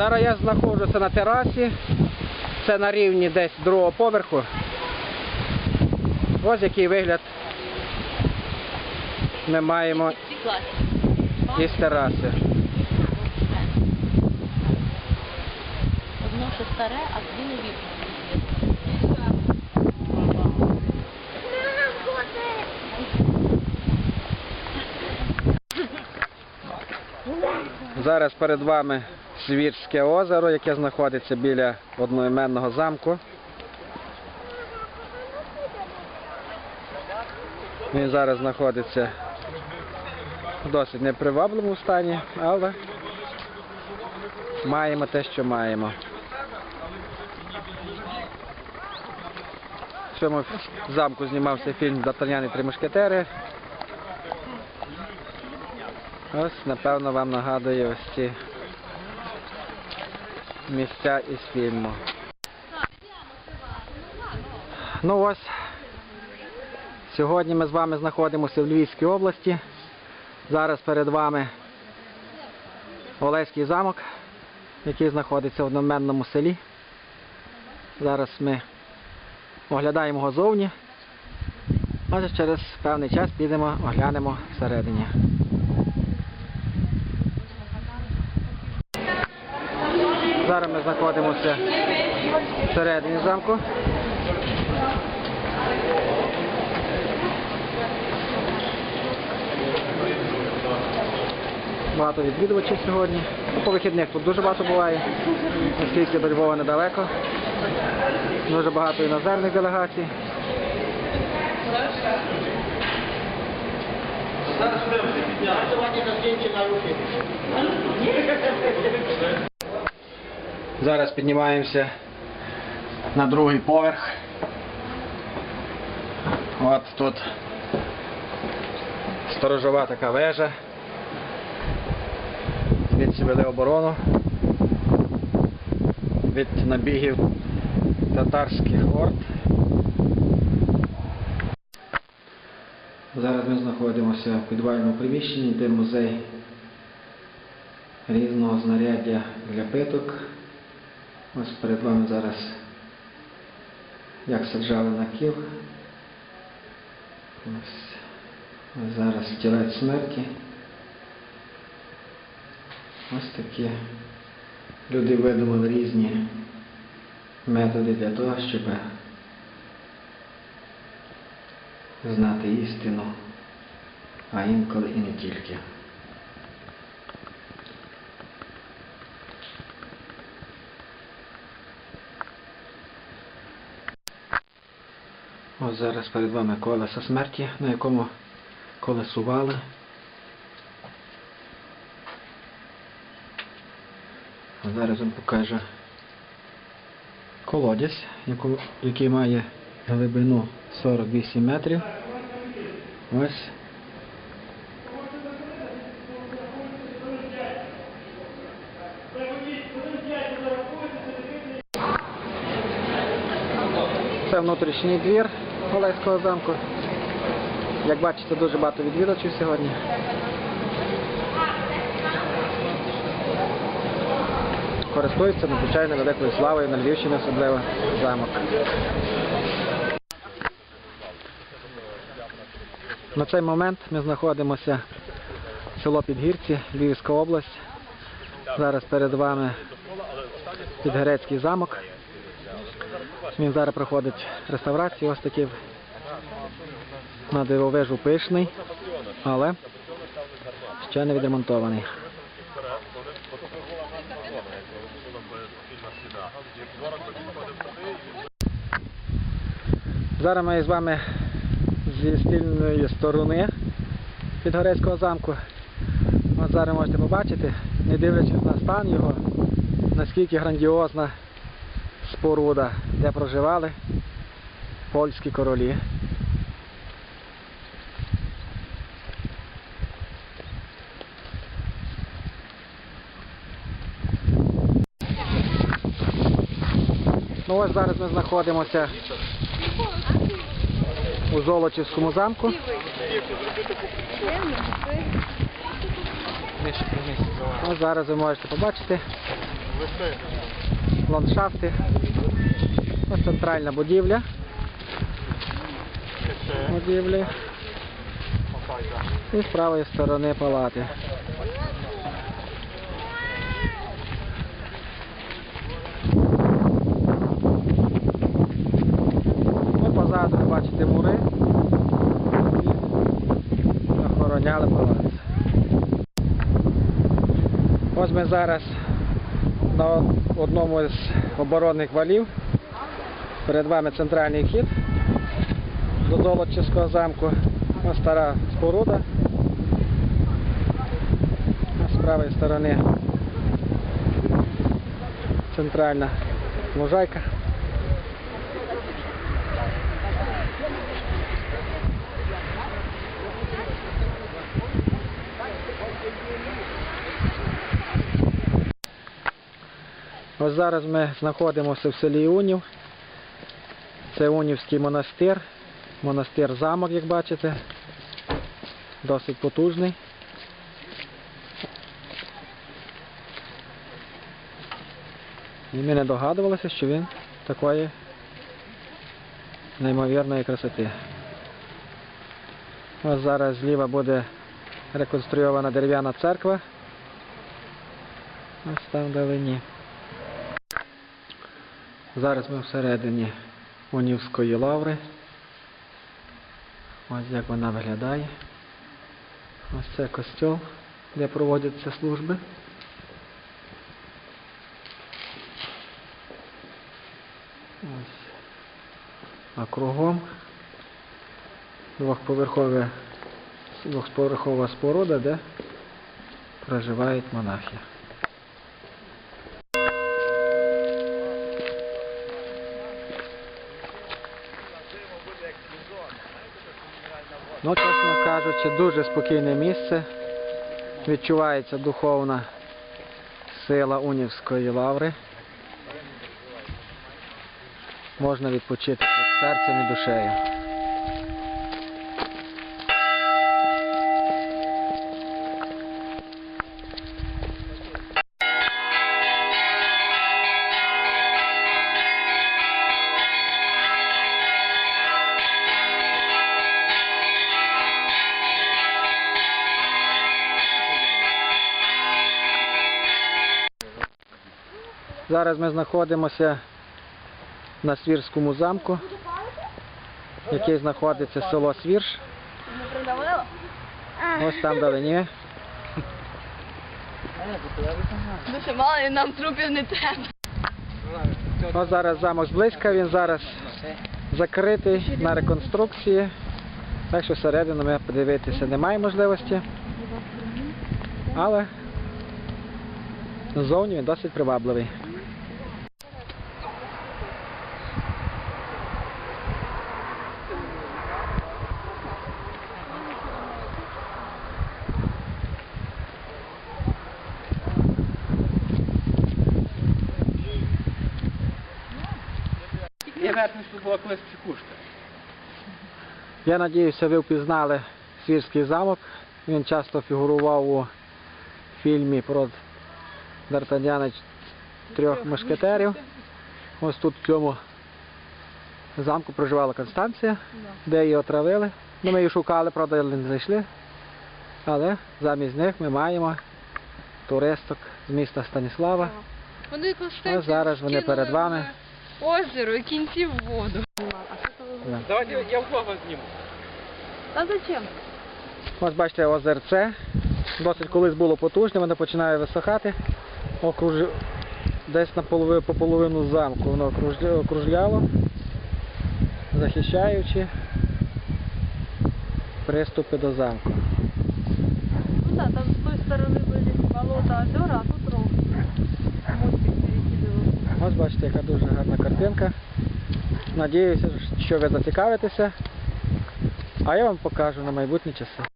Зараз я знаходжуся на терасі. Це на рівні десь другого поверху. Ось який вигляд ми маємо із тераси. Одно, що старе, а дві нові. Зараз перед вами Свірське озеро, яке знаходиться біля одноіменного замку. Він зараз знаходиться в досить непривабливому стані, але маємо те, що маємо. В цьому замку знімався фільм Д'Артаньян і три мушкетери. Ось, напевно, вам нагадує ось ці місця із фільму. Ну ось, сьогодні ми з вами знаходимося в Львівській області. Зараз перед вами Олеський замок, який знаходиться в одноменному селі. Зараз ми оглядаємо його зовні, а через певний час підемо оглянемо всередині. Зараз ми знаходимося всередині замку. Багато відвідувачів сьогодні. Ну, По вихідних тут дуже багато буває, оскільки до Львова недалеко. Дуже багато іноземних делегацій. Зараз піднімаємося на другий поверх. От тут сторожова така вежа. Звідси вели оборону від набігів татарських орд. Зараз ми знаходимося в підвальному приміщенні, де музей різного знаряддя для питок. Ось перед вами зараз як саджали на кіл. Ось, зараз тілець смерті. Ось такі люди видумали різні методи для того, щоб знати істину, а інколи і не тільки. Ось зараз перед вами колесо смерті, на якому колесували. Зараз вам покажу колодязь, який має глибину 48 метрів. Ось. Це внутрішній двір Олеського замку. Як бачите, дуже багато відвідувачів сьогодні. Користується надзвичайно великою славою на Львівщині особливо замок. На цей момент ми знаходимося в село Підгірці, Львівська область. Зараз перед вами Підгорецький замок. Він зараз проходить реставрацію, ось такий на дивовижу пишний, але ще не відремонтований. Зараз ми з вами зі спільної сторони Підгорецького замку. От зараз можете побачити, не дивлячись на стан його, наскільки грандіозна споруда, де проживали польські королі. Ну ось зараз ми знаходимося у Золочівському замку. Ось зараз ви можете побачити, ландшафти. Ось центральна будівля. Будівлі. І з правої сторони палати. Ну, позаду ви бачите мури. І охороняли палац. Ось ми зараз на одному з оборонних валів. Перед вами центральний вхід до Золочівського замку. Стара споруда. З правої сторони центральна лужайка. Ось зараз ми знаходимося в селі Унів. Це Унівський монастир. Монастир замок, як бачите. Досить потужний. І ми не догадувалися, що він такої неймовірної красоти. Ось зараз зліва буде реконструйована дерев'яна церква. Ось там вдалині. Зараз ми всередині Унівської лаври. Ось як вона виглядає. Ось це костьол, де проводяться служби. Ось. А кругом двохповерхова споруда, де проживають монахи. Ну, чесно кажучи, дуже спокійне місце. Відчувається духовна сила Унівської лаври. Можна відпочити серцем і душею. Зараз ми знаходимося на Свірському замку, який знаходиться село Свірш. Ось там вдалині. Дуже мало і нам трупів не треба. Ось зараз замок зблизька, він зараз закритий на реконструкції. Так що всередину ми подивитися немає можливості. Але ззовні він досить привабливий. Верхню, що була колись психушка. Я надіюся, ви впізнали Свірський замок. Він часто фігурував у фільмі про Д'Артаняна трьох мушкетерів. Ось тут в цьому замку проживала Констанція, де її отравили. Ну, ми її шукали, правда, не знайшли. Але замість них ми маємо туристок з міста Станіслава. Вони Константин зараз вони перед вами. В Озеро і кінці в воду. Давайте я вдвох вас зніму. Та зачем? Ось бачите озерце. Досить колись було потужне, воно починає висохати. Окруж... Десь на полови... по половину замку воно окружля- окружляло, захищаючи приступи до замку. Ну так, там з тої сторони були болота озера, а тут ров. Ось бачите, яка дуже гарна картинка. Надіюся, що ви зацікавитеся. А я вам покажу на майбутні часи.